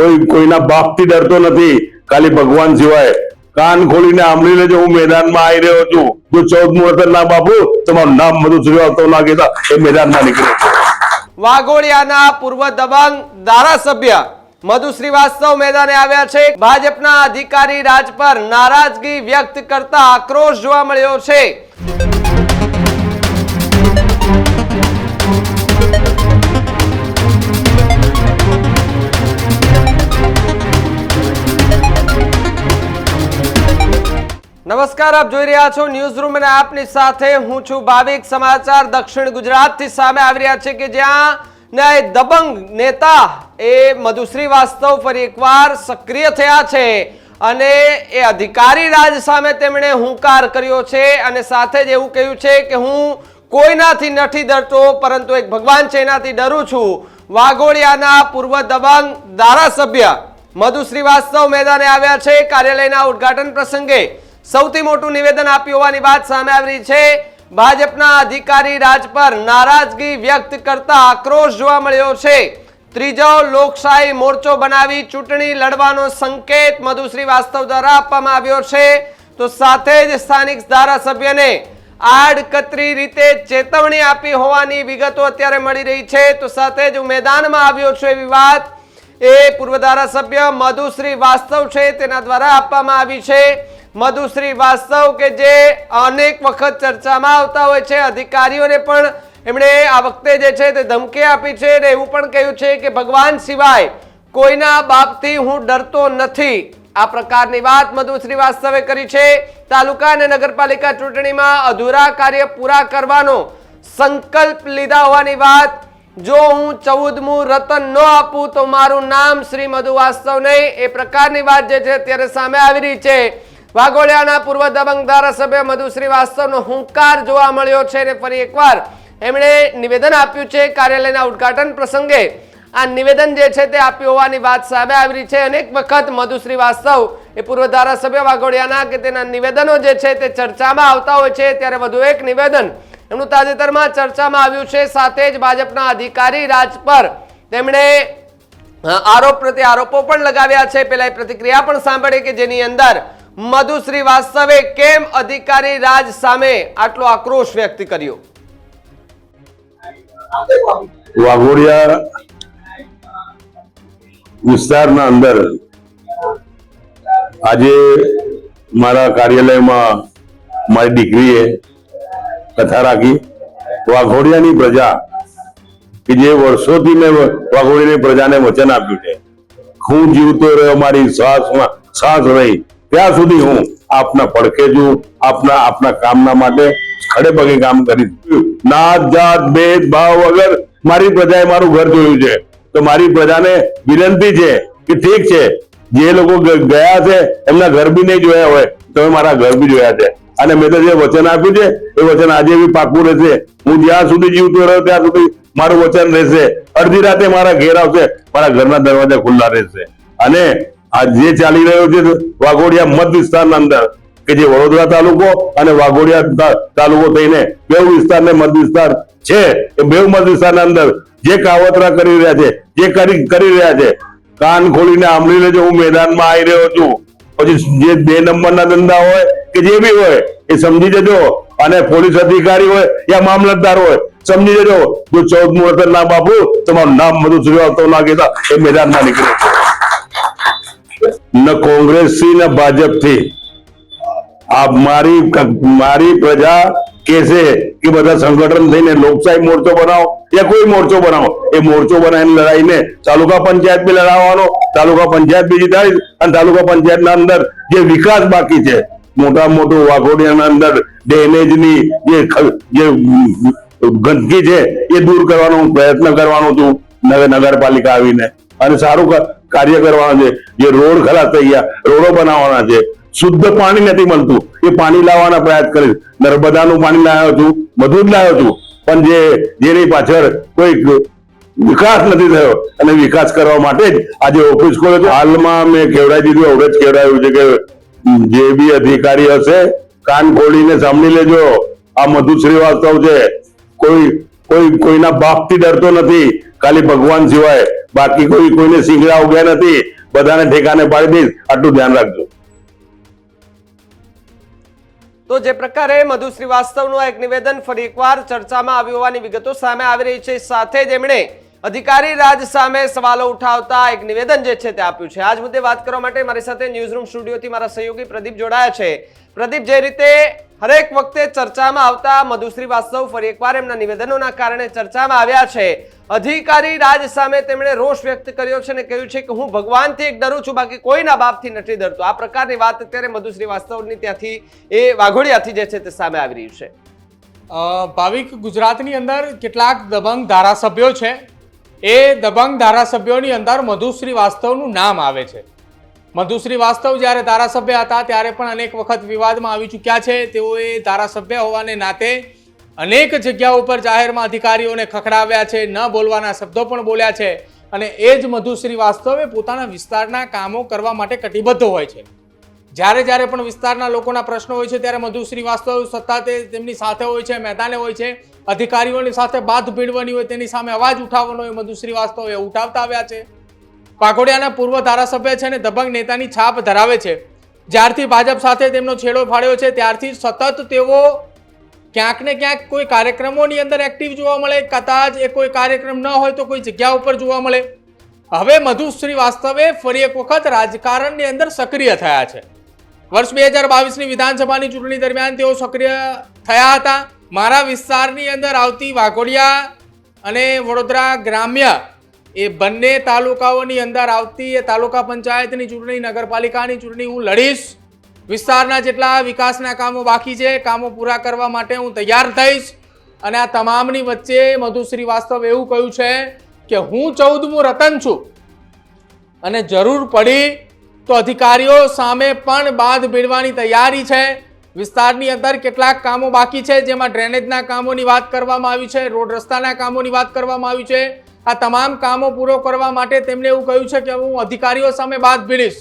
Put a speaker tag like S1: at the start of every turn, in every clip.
S1: કોઈ કોઈના બાપથી ડરતો નથી. ખાલી ભગવાન સિવાય કાન ખોલીને આંબળી લેજો, હું મેદાનમાં આવી રહ્યો છું. જો ચૌદ મુહૂર્ત ના બાપુ, તમારું નામ બધું શ્રીવાસ્તવ ના કહેતા, એ મેદાનમાં નીકળે.
S2: વાઘોડિયાના પૂર્વ દબાંગ ધારાસભ્ય મધુ શ્રીવાસ્તવ મેદાને આવ્યા છે. ભાજપના અધિકારી રાજ પર નારાજગી વ્યક્ત કરતા આક્રોશ જોવા મળ્યો છે. નમસ્કાર, આપ જોઈ રહ્યા છો ન્યૂઝ રૂમ અને આપની સાથે હું છું ભાવિક સમાચાર દક્ષિણ ગુજરાતથી સામે આવી રહ્યા છે કે જ્યાં ના દબંગ નેતા એ મધુ શ્રીવાસ્તવ ફરી એકવાર સક્રિય થયા છે અને એ અધિકારી રાજ સામે તેમણે હુંકાર કર્યો છે અને સાથે જ એવું કહ્યું છે કે હું કોઈનાથી નથી ડરતો, પરંતુ એક ભગવાન છે, એનાથી ડરું છું. વાઘોડિયાના પૂર્વ દબંગ ધારાસભ્ય મધુ શ્રીવાસ્તવ મેદાને આવ્યા છે. કાર્યાલયના ઉદ્ઘાટન પ્રસંગે સૌથી મોટું નિવેદન આપ્યું હોવાની વાત સામે આવી છે. ભાજપના અધિકારી રાજ પર નારાજગી વ્યક્ત કરતા આક્રોશ જોવા મળ્યો છે. ત્રીજો લોકશાહી મોરચો બનાવી ચૂંટણી લડવાનો સંકેત મધુશ્રી વાસ્તવ દ્વારા આપવામાં આવ્યો છે. તો સાથે જ સ્થાનિક ધારાસભ્યને આડકતરી રીતે ચેતવણી આપી હોવાની વિગતો અત્યારે મળી રહી છે. તો સાથે જ મેદાનમાં આવ્યો છું એવી વાત એ પૂર્વ ધારાસભ્ય મધુશ્રી વાસ્તવ છે, તેના દ્વારા આપવામાં આવી છે. મધુશ્રી વાસ્તવ કે જે અનેક વખત ચર્ચામાં આવતા હોય છે, અધિકારીઓને પણ એમણે આ વખતે જે છે તે ધમકી આપી છે અને એવું પણ કહ્યું છે કે ભગવાન સિવાય કોઈના બાપથી હું ડરતો નથી. આ પ્રકારની વાત મધુ શ્રીવાસ્તવે કરી છે. તાલુકા અને નગરપાલિકા ચૂંટણીમાં અધૂરા કાર્ય પૂરા કરવાનો સંકલ્પ લીધા હોવાની વાત જો હું ચૌદમું રતન ન આપું તો મારું નામ શ્રી મધુ વાસ્તવ નહીં. એ પ્રકારની વાત જે છે અત્યારે સામે આવી રહી છે. વાઘોડિયાના પૂર્વ દબંગ ધારાસભ્ય મધુ શ્રીવાસ્તવનો હુંકાર જોવા મળ્યો છે અને ફરી એકવાર એમણે નિવેદન આપ્યું છે કાર્યાલયના ઉદ્ઘાટન પ્રસંગે. આ નિવેદન જે છે તે આપ્યું હોવાની વાત સામે આવી રહી છે. અનેક વખત મધુ શ્રીવાસ્તવ એ પૂર્વ ધારાસભ્ય વાઘોડિયાના કે તેના નિવેદનો જે છે તે ચર્ચામાં આવતા હોય છે. ત્યારે વધુ એક નિવેદન એમનું તાજેતરમાં ચર્ચામાં આવ્યું છે. સાથે જ ભાજપના અધિકારી રાજ પર તેમણે આરોપ પ્રત્યે આરોપો પણ લગાવ્યા છે. પેલા પ્રતિક્રિયા પણ સાંભળી કે જેની અંદર મધુ શ્રીવાસ્તવે કેમ અધિકારી રાજ સામે આટલો આક્રોશ વ્યક્ત કર્યો?
S1: વાઘોડિયા વિસ્તારના અંદર આજે મારા કાર્યાલયમાં મારી દીકરીએ કથા રાખી. વાઘોડિયાની પ્રજા કે જે વર્ષોથી મેં વાઘોડિયાની પ્રજાને વચન આપ્યું છે. હું જીવતો રહ્યો, મારી શ્વાસમાં શ્વાસ રહી. ત્યાં સુધી હું આપના પડખે છું, આપના આપના કામના માટે ખડે પગે કામ કરી નાત જાત, ભેદ ભાવ વગર મારી પ્રજાએ મારું ઘર જોયું છે. તો મારી પ્રજાને વિનંતી છે કે ઠીક છે. જે લોકો ગયા છે, એમના ઘર બી નહીં જોયા હોય. તમે મારા ઘર બી જોયા છે. અને મેં તો જે વચન આપ્યું છે, એ વચન આજે બી પાકું રહેશે. હું જ્યાં સુધી જીવતો રહ્યો, ત્યાં સુધી મારું વચન રહેશે. અડધી રાતે મારા ઘેર આવશે, મારા ઘરના દરવાજા ખુલ્લા રહેશે. અને આ જે ચાલી રહ્યો છે, વાઘોડિયા મત વિસ્તારના અંદર, કે જે વડોદરા તાલુકો અને વાઘોડિયા તાલુકો થઈને બેઉ વિસ્તાર ને મત વિસ્તાર છે, એ બેઉ મત વિસ્તારના અંદર જે કાવતરા કરી રહ્યા છે, જે કરી કરી રહ્યા છે, કાન ખોલીને સાંભળી લેજો, હું મેદાનમાં આવી રહ્યો છું. પછી જે બે નંબરના ધંધા હોય કે જે બી હોય, એ સમજી જજો. અને પોલીસ અધિકારી હોય યા મામલતદાર હોય, સમજી જજો. જો ચૌદ મુહૂર્ત નામ આપું તમારું નામ બધું સુરવાતો લાગે એ મેદાનમાં નીકળે ન ને ન ભાજપથી આ મારી મારી પ્રજા કેસે કે બધા સંગઠન થઈને લોકશાહી મોરચો બનાવો કે કોઈ મોરચો બનાવો. એ મોરચો બનાવીને લડાઈને તાલુકા પંચાયત બી લડાવવાનો, તાલુકા પંચાયત બી જીતાડીશ અને તાલુકા પંચાયતના અંદર જે વિકાસ બાકી છે મોટા મોટું વાઘોડિયાના અંદર ડેમેજની જે જે ગંદકી છે એ દૂર કરવાનો હું પ્રયત્ન કરવાનો છું નગર નગરપાલિકા આવીને. અને સારું કાર્ય કરવાનું છે. જે રોડ ખરાબ થઈ ગયા, રોડો બનાવવાના છે. શુદ્ધ પાણી નથી મળતું. એ પાણી લાવવાના પ્રયાસ કરીશ. નર્મદાનું પાણી લાવ્યો છું, બધું જ લાવ્યો છું. પણ જે, જેની પાછળ કોઈ વિકાસ નથી થયો, અને વિકાસ કરવા માટે જ આજે ઓફિસ ખોલે હાલમાં મેં કેવડાવી દીધું એવડે જ કેવડાવ્યું છે કે જે બી અધિકારી હશે, કાન ખોલીને સાંભળી લેજો. આ મધુ શ્રીવાસ્તવ છે. કોઈ કોઈ, કોઈના બાપથી ડરતો નથી. ખાલી ભગવાન સિવાય બાકી કોઈ, કોઈને સિંગડા ઉગ્યા નથી. બધાને ઠેકાને પાડી દઈશ. આટલું ધ્યાન રાખજો.
S2: તો જે પ્રકારે મધુ શ્રીવાસ્તવનું એક નિવેદન ફરી એકવાર ચર્ચામાં આવ્યું હોવાની વિગતો સામે આવી રહી છે. સાથે જ એમણે અધિકારી રાજ સામે સવાલો ઉઠાવતા એક નિવેદન જે છે તે આપ્યું છે. આજ મુદ્દે વાત કરવા માટે મારી સાથે ન્યૂઝરૂમ સ્ટુડિયોથી મારા સહયોગી પ્રદીપ જોડાયા છે. પ્રદીપ, જે રીતે હરેક વખતે ચર્ચામાં આવતા મધુશ્રી વાસ્તવ ફરી એકવાર એમના નિવેદનોના કારણે ચર્ચામાં આવ્યા છે. અધિકારી રાજ સામે તેમણે રોષ વ્યક્ત કર્યો છે અને કહ્યું છે કે હું ભગવાનથી એક ડરું છું, બાકી કોઈના બાપથી નથી ડરતો. આ પ્રકારની વાત અત્યારે મધુશ્રી વાસ્તવની ત્યાંથી, એ વાઘોડિયાથી જે છે તે સામે આવી રહ્યું છે.
S3: ભાવિક ગુજરાતની અંદર કેટલાક દબંગ ધારાસભ્યો છે. એ દબંગ ધારાસભ્યોની અંદર મધુ શ્રીવાસ્તવનું નામ આવે છે. મધુ શ્રીવાસ્તવ જ્યારે ધારાસભ્ય હતા ત્યારે પણ અનેક વખત વિવાદમાં આવી ચૂક્યા છે. તેઓએ ધારાસભ્ય હોવાને નાતે અનેક જગ્યાઓ ઉપર જાહેરમાં અધિકારીઓને ખખડાવ્યા છે, ન બોલવાના શબ્દો પણ બોલ્યા છે અને એ જ મધુ શ્રીવાસ્તવે પોતાના વિસ્તારના કામો કરવા માટે કટિબદ્ધ હોય છે. જ્યારે જ્યારે પણ વિસ્તારના લોકોના પ્રશ્નો હોય છે, ત્યારે મધુ શ્રીવાસ્તવ સત્તા તેમની સાથે હોય છે, મેદાને હોય છે, અધિકારીઓની સાથે બાદ ભીડવાની હોય તેની સામે અવાજ ઉઠાવવાનો હોય મધુ શ્રીવાસ્તવ એ ઉઠાવતા આવ્યા છે. પાકોડિયાના પૂર્વ ધારાસભ્ય છે અને દબંગ નેતાની છાપ ધરાવે છે. જ્યારથી ભાજપ સાથે તેમનો છેડો ફાડ્યો છે, ત્યારથી સતત તેઓ ક્યાંક ને ક્યાંક કોઈ કાર્યક્રમોની અંદર એક્ટિવ જોવા મળે, કદાચ એ કોઈ કાર્યક્રમ ન હોય તો કોઈ જગ્યા ઉપર જોવા મળે. હવે મધુ શ્રીવાસ્તવે ફરી એક વખત રાજકારણની અંદર સક્રિય થયા છે. વર્ષ બે હજાર બાવીસની વિધાનસભાની ચૂંટણી દરમિયાન તેઓ સક્રિય થયા હતા. મારા વિસ્તારની અંદર આવતી વાઘોડિયા અને વડોદરા ગ્રામ્ય એ બંને તાલુકાઓની અંદર આવતી એ તાલુકા પંચાયતની ચૂંટણી, નગરપાલિકાની ચૂંટણી હું લડીશ. વિસ્તારના જેટલા વિકાસના કામો બાકી છે, કામો પૂરા કરવા માટે હું તૈયાર થઈશ. અને આ તમામની વચ્ચે મધુ શ્રીવાસ્તવ એવું કહ્યું છે કે હું ચૌદમું રતન છું. અને જરૂર પડી તો અધિકારીઓ સામે પણ બાંધ ભીડવાની તૈયારી છે. વિસ્તારની અંદર કેટલાક કામો બાકી છે, જેમાં ડ્રેનેજના કામોની વાત કરવામાં આવી છે, રોડ રસ્તાના કામોની વાત કરવામાં આવી છે. આ તમામ કામો પૂરો કરવા માટે તેમણે એવું કહ્યું છે કે હું અધિકારીઓ સામે બાદ ભીડીશ.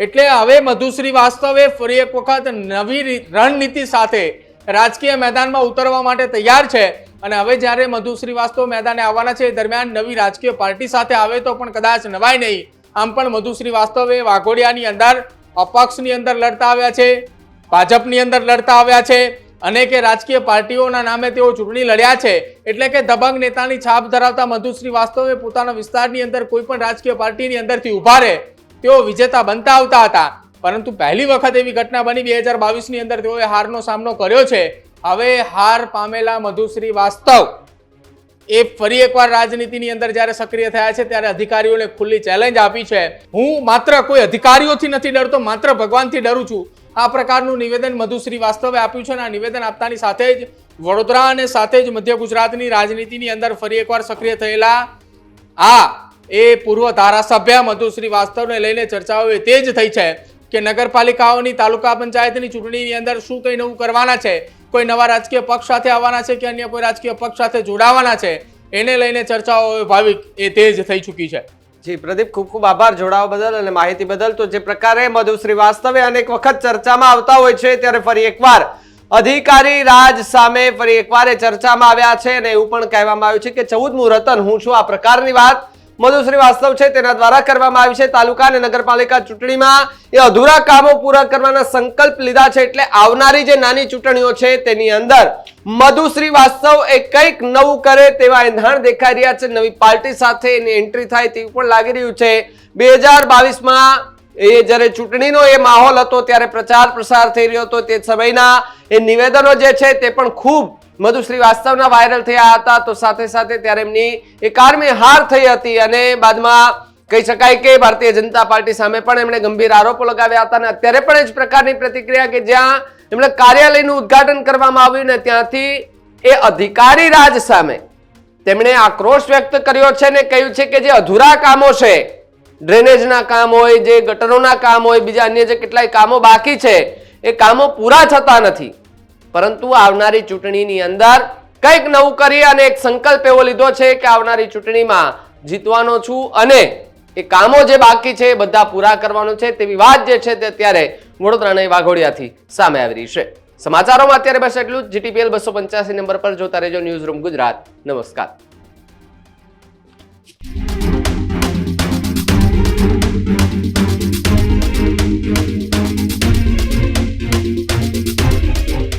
S3: એટલે હવે મધુશ્રી વાસ્તવે ફરી એક વખત નવી રણનીતિ સાથે રાજકીય મેદાનમાં ઉતરવા માટે તૈયાર છે. અને હવે જ્યારે મધુ શ્રીવાસ્તવ મેદાને આવવાના છે, એ દરમિયાન નવી રાજકીય પાર્ટી સાથે આવે તો પણ કદાચ નવાય નહીં. આમ પણ મધુશ્રી વાસ્તવે વાઘોડિયાની અંદર, અપક્ષની અંદર લડતા આવ્યા છે, ભાજપની અંદર લડતા આવ્યા છે. અનેકે રાજકીય પાર્ટીઓના નામે તેઓ ચૂંટણી લડ્યા છે. એટલે કે દબંગ નેતાની છાપ ધરાવતા મધુશ્રી વાસ્તવે પોતાના વિસ્તારની અંદર કોઈ પણ રાજકીય પાર્ટીની અંદરથી ઊભા રહે, તેઓ વિજેતા બનતા આવતા હતા. પરંતુ પહેલી વખત એવી ઘટના બની, બે હજાર બાવીસની અંદર તેઓએ હારનો સામનો કર્યો છે. હવે હાર પામેલા મધુશ્રી વાસ્તવ એ ફરી એકવાર રાજનીતિની અંદર જ્યારે સક્રિય થયા છે, ત્યારે અધિકારીઓને ખુલ્લી ચેલેન્જ આપી છે. હું માત્ર કોઈ અધિકારીઓથી નથી ડરતો, માત્ર ભગવાનથી ડરું છું. આ પ્રકારનું નિવેદન મધુશ્રી વાસ્તવે આપ્યું છે અને આ નિવેદન આપતાની સાથે જ વડોદરા અને સાથે જ મધ્ય ગુજરાતની રાજનીતિની અંદર ફરી એકવાર સક્રિય થયેલા આ એ પૂર્વ ધારાસભ્ય મધુશ્રી વાસ્તવને લઈને ચર્ચાઓ એ તે જ થઈ છે કે નગરપાલિકાઓની તાલુકા પંચાયતની ચૂંટણીની અંદર શું કંઈ નવું કરવાના છે. કોઈ નવા રાજકીય પક્ષ સાથે આવવાના છે કે અન્ય કોઈ રાજકીય પક્ષ સાથે જોડાવાના છે, એને લઈને ચર્ચાઓ ભાવિક એ તેજ થઈ ચૂકી છે.
S2: જી, પ્રદીપ, ખૂબ ખૂબ આભાર જોડાવા બદલ અને માહિતી બદલ. તો જે પ્રકારે મધુ શ્રીવાસ્તવે અનેક વખત ચર્ચામાં આવતા હોય છે, ત્યારે ફરી એકવાર અધિકારી રાજ સામે ફરી એકવાર એ ચર્ચામાં આવ્યા છે અને એવું પણ કહેવામાં આવ્યું છે કે ચૌદમું રતન હું છું આ પ્રકારની વાત. મધુ શ્રીવાસ્તવ છે, તેના દ્વારા કરવામાં આવી છે. તાલુકા અને નગરપાલિકા ચૂંટણીમાં એ અધૂરા કામો પૂરા કરવાના સંકલ્પ લીધા છે, એટલે આવનારી જે નાની ચૂંટણીઓ છે, તેની અંદર મધુ શ્રીવાસ્તવ એ કંઈક નવું કરે તેવા એંધાણ દેખાઈ રહ્યા છે. નવી પાર્ટી સાથે એની એન્ટ્રી થાય તેવું પણ લાગી રહ્યું છે. બે હજાર બાવીસમાં એ જ્યારે ચૂંટણીનો એ માહોલ હતો, ત્યારે પ્રચાર પ્રસાર થઈ રહ્યો હતો. તે સમયના એ નિવેદનો જે છે, તે પણ ખૂબ મધુ શ્રીવાસ્તવના વાયરલ થયા હતા. તો સાથે સાથે ત્યારે એમની એ કારમી હાર થઈ હતી અને બાદમાં કહી શકાય કે ભારતીય જનતા પાર્ટી સામે પણ એમણે ગંભીર આરોપો લગાવ્યા હતા અને અત્યારે પણ એ જ પ્રકારની પ્રતિક્રિયા કે જ્યાં એમણે કાર્યાલયનું ઉદ્ઘાટન કરવામાં આવ્યું ને ત્યાંથી એ અધિકારી રાજ સામે તેમણે આક્રોશ વ્યક્ત કર્યો છે ને કહ્યું છે કે જે અધૂરા કામો છે, ડ્રેનેજના કામ હોય, જે ગટરોના કામ હોય, બીજા અન્ય જે કેટલાય કામો બાકી છે, એ કામો પૂરા થતા નથી. પરંતુ આવનારી ચૂંટણીની અંદર કંઈક નવું કરી અને એક સંકલ્પ એવો લીધો છે કે આવનારી ચૂંટણીમાં જીતવાનો છું અને એ કામો જે બાકી છે એ બધા પૂરા કરવાનો છે તેવી વાત જે છે તે અત્યારે વડોદરાના વાઘોડિયાથી સામે આવી રહી છે. સમાચારોમાં અત્યારે બસ એટલું જીટીપીએલ બસો પંચ્યાસી નંબર પર જોતા રહેજો ન્યૂઝ રૂમ ગુજરાત. નમસ્કાર.